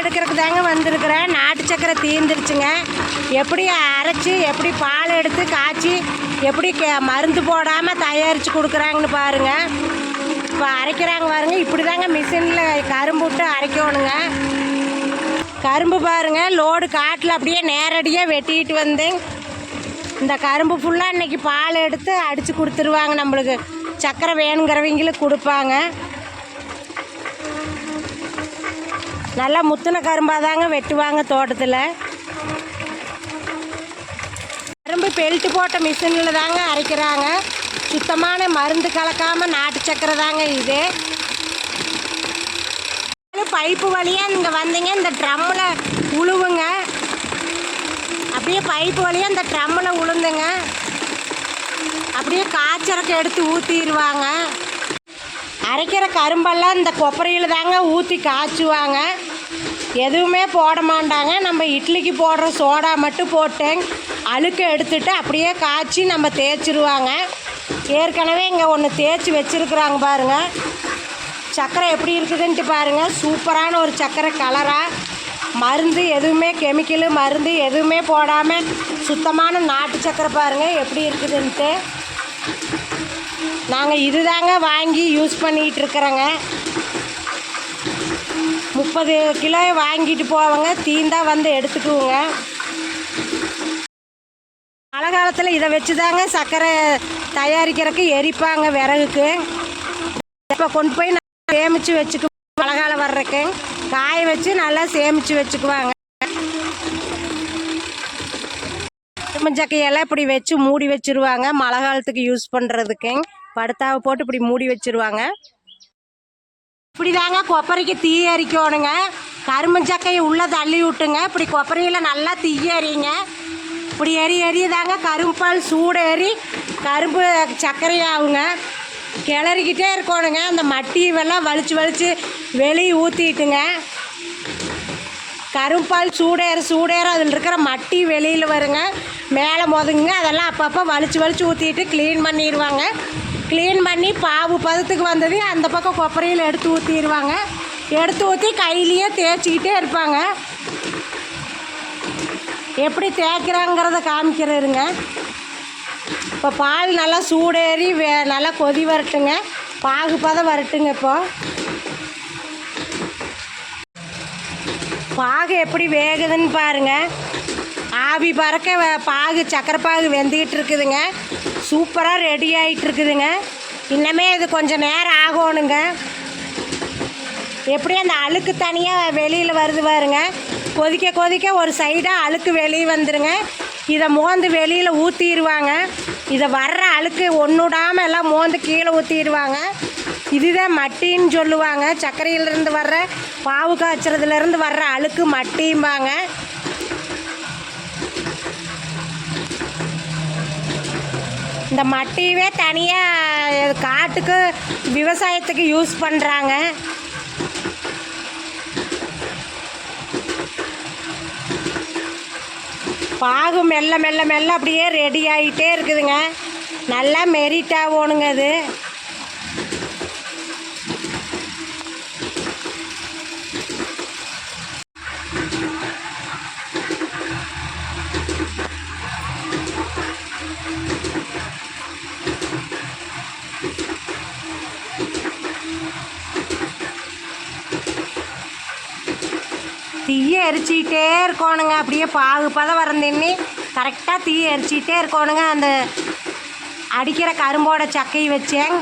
எடுக்கிறதுக்கு தாங்க வந்திருக்கிறேன். நாட்டு சக்கரை தீர்ந்துருச்சுங்க. எப்படி அரைச்சி எப்படி பால் எடுத்து காய்ச்சி எப்படி கே மருந்து போடாமல் தயாரித்து கொடுக்குறாங்கன்னு பாருங்கள் இப்போ அரைக்கிறாங்க பாருங்க. இப்படி தாங்க மிஷினில் கரும்பு விட்டு அரைக்கணுங்க. கரும்பு பாருங்க. லோடு காட்டில் அப்படியே நேரடியாக வெட்டிட்டு வந்தேங்க இந்த கரும்பு ஃபுல்லாக இன்றைக்கி பால் எடுத்து அடித்து கொடுத்துருவாங்க நம்மளுக்கு. சக்கரை வேணுங்கிறவங்களுக்கு கொடுப்பாங்க. நல்லா முத்தின கரும்பாக தாங்க வெட்டுவாங்க தோட்டத்தில். கரும்பு பெல்ட்டு போட்ட மிஷினில் தாங்க அரைக்கிறாங்க. சுத்தமான மருந்து கலக்காமல் நாட்டு சக்கரை தாங்க இது. பைப்பு வழியாக நீங்கள் வந்தீங்க இந்த ட்ரம்மில் உழுவுங்க. அப்படியே பைப்பு வழியாக இந்த ட்ரம்மில் உளுந்துங்க. அப்படியே காய்ச்சறக்கு எடுத்து ஊற்றிடுவாங்க கரும்பெல்லாம் இந்த கொப்பரையில் தாங்க ஊற்றி காய்ச்சுவாங்க. எதுவுமே போட மாட்டாங்க. நம்ம இட்லிக்கு போடுற சோடா மட்டும் போட்டு அழுக்க எடுத்துட்டு அப்படியே காய்ச்சி நம்ம தேய்ச்சிருவாங்க. ஏற்கனவே இங்கே ஒன்று தேய்ச்சி வச்சுருக்குறாங்க பாருங்கள் சக்கரை எப்படி இருக்குதுன்ட்டு பாருங்கள் சூப்பரான ஒரு சக்கரை கலராக மருந்து எதுவுமே கெமிக்கலு மருந்து எதுவுமே போடாமல் சுத்தமான நாட்டு சக்கரை பாருங்கள் எப்படி இருக்குதுன்ட்டு. நாங்கள் இதுதாங்க வாங்கி யூஸ் பண்ணிக்கிட்டு இருக்கிறோங்க முப்பது கிலோ வாங்கிட்டு போவாங்க தீந்தா வந்து எடுத்துக்குவோங்க. மழை காலத்தில் இதை வச்சு தாங்க சர்க்கரை தயாரிக்கிறதுக்கு எரிப்பாங்க விறகுக்கு. இப்போ கொண்டு போய் நான் சேமித்து வச்சுக்கு மழை காலம் வர்றதுக்கு. காய வச்சு நல்லா சேமித்து வச்சுக்குவாங்க. சக்கையெல்லாம் இப்படி வச்சு மூடி வச்சிருவாங்க. மழை காலத்துக்கு யூஸ் பண்ணுறதுக்கு படுத்தாவை போட்டு இப்படி மூடி வச்சிருவாங்க. இப்படி தாங்க கொப்பரைக்கு தீ எரிக்கணுங்க. கரும்பஞ்சக்கையை உள்ளே தள்ளி விட்டுங்க. இப்படி கொப்பரையில் நல்லா தீ எறியுங்க இப்படி எரி எரியுதாங்க கரும்பால் சூடு ஏறி கரும்பு சர்க்கரை ஆகுங்க கிளறிக்கிட்டே இருக்கணுங்க. அந்த மட்டியெல்லாம் வலிச்சு வலிச்சு வெளியே ஊற்றிட்டுங்க கரும்பால் சூடேற சூடேற அதில் இருக்கிற மட்டி வெளியில் வருங்க. மேலே மொதங்குங்க அதெல்லாம் அப்பப்போ வலிச்சு வலிச்சு ஊற்றிட்டு க்ளீன் பண்ணிடுவாங்க க்ளீன் பண்ணி பாவு பதத்துக்கு வந்தது அந்த பக்கம் கொப்பரையில் எடுத்து ஊற்றிடுவாங்க எடுத்து ஊற்றி கையிலேயே தேய்ச்சிக்கிட்டே இருப்பாங்க. எப்படி தேய்க்கிறாங்கிறத காமிக்கிறதுங்க இப்போ பால் நல்லா சூடேறி வே நல்லா கொதி வரட்டுங்க. பாகு பதம் வரட்டுங்க இப்போ. பாகு எப்படி வேகுதுன்னு பாருங்க. ஆவி பறக்க வ- பாகு சக்கரை பாகு வெந்துக்கிட்டு இருக்குதுங்க சூப்பராக ரெடி ஆகிட்டு இருக்குதுங்க இன்னமே இது கொஞ்சம் நேரம் ஆகணுங்க. எப்படி அந்த அழுக்கு தனியாக வெளியில் வருது பாருங்க. கொதிக்க கொதிக்க ஒரு சைடாக அழுக்கு வெளியே வந்துடுங்க இதை மோந்து வெளியில் ஊற்றிடுவாங்க இதை வர்ற அழுக்கு ஒன்றுடாமல் எல்லாம் மோந்து கீழே ஊற்றிடுவாங்க இதுதான் மட்டின்னு சொல்லுவாங்க. சர்க்கரையிலேருந்து வர்ற பாவு காய்ச்சறதுலேருந்து வர்ற அழுக்கு மட்டிம்பாங்க. இந்த மட்டியவே தனியாக காட்டுக்கு விவசாயத்துக்கு யூஸ் பண்ணுறாங்க பாகு மெல்ல மெல்ல மெல்ல அப்படியே ரெடி ஆகிட்டே இருக்குதுங்க. நல்லா மெரிட் ஆகணுங்க அது. தீயை எரிச்சிக்கிட்டே இருக்கணுங்க. அப்படியே பாகு பதம் வரந்தெண்ணி கரெக்டாக தீயை எரிச்சிக்கிட்டே இருக்கணுங்க. அந்த அடிக்கிற கரும்போட சக்கையை வச்சேன்.